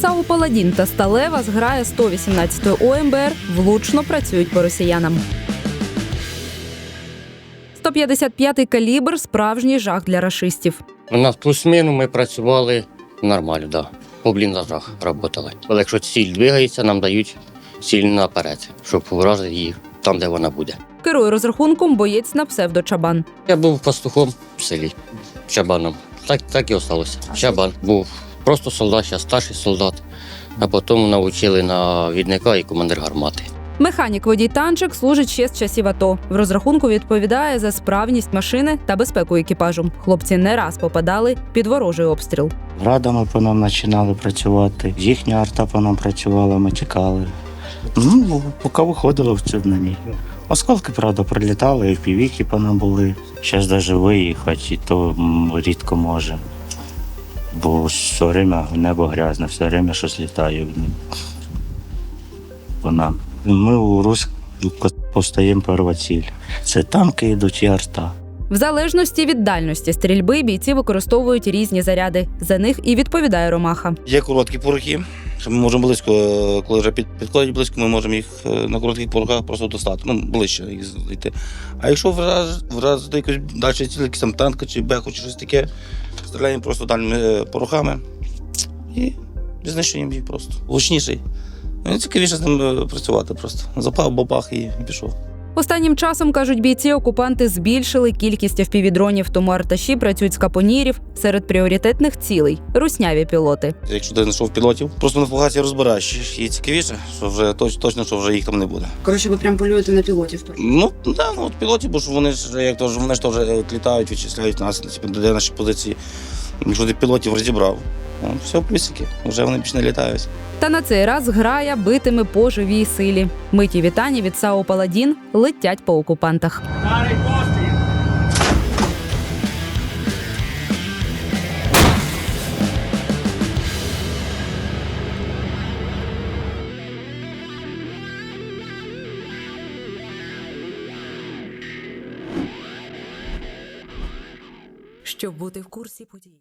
САУ Паладін та Сталева зграя 118-ї ОМБР влучно працюють по росіянам. 155-й калібр справжній жах для рашистів. У нас плюс-мінус ми працювали нормально, да. По бліндажах працювали. Але якщо ціль двигається, нам дають ціль наперед, щоб вразити її там, де вона буде. Керує розрахунком боєць на псевдо Чабан. Я був пастухом в селі Чабаном. Так, так і осталося. Чабан був просто солдат, зараз старший солдат, а потім навчили на відника і командир гармати. Механік водій танчик служить ще з часів АТО. В розрахунку відповідає за справність машини та безпеку екіпажу. Хлопці не раз попадали під ворожий обстріл. Градами по нам починали працювати. Їхня арта по нам працювала, ми тікали. Ну, поки виходили в цю на ній. Осколки, правда, прилітали, і в півіки по нам були. Зараз навіть виїхати, і то рідко може. Бо все время небо грязне, все время щось літає в нім. Вона. Ми у Русь постаємо перва ціль. Це танки йдуть і арта. В залежності від дальності стрільби бійці використовують різні заряди. За них і відповідає Ромаха. Є короткі порохи, що ми можемо близько, е, коли вже підходять близько, ми можемо їх е, на коротких поруках просто достати. Ну, ближче їх знайти. А якщо враз, враз до якоїсь далі якийсь там танк чи беху, чи щось таке, стріляємо просто дальними порухами порохами і знищуємо їх просто. Гучніший. Ну, цікавіше з ним е, працювати просто. Запав, бабах і пішов. Останнім часом кажуть бійці, окупанти збільшили кількість впівдронів, тому арташі працюють з капонірів серед пріоритетних цілей русняві пілоти. Якщо ти знайшов пілотів, просто на фугасі розбираєш. І цікавіше, що вже точ- точно, що вже їх там не буде. Коротше, ви прям полюєте на пілотів. Ну, да, ну от пілотів, бо ж вони ж як то ж вони ж теж от літають, відчисляють нас, типу, де наші позиції. Якщо пілотів розібрав, ну, все, плюсики, вже вони більше не літають. Та на цей раз грая битиме по живій силі. Миті вітання від САУ Паладін летять по окупантах. Щоб бути в курсі подій.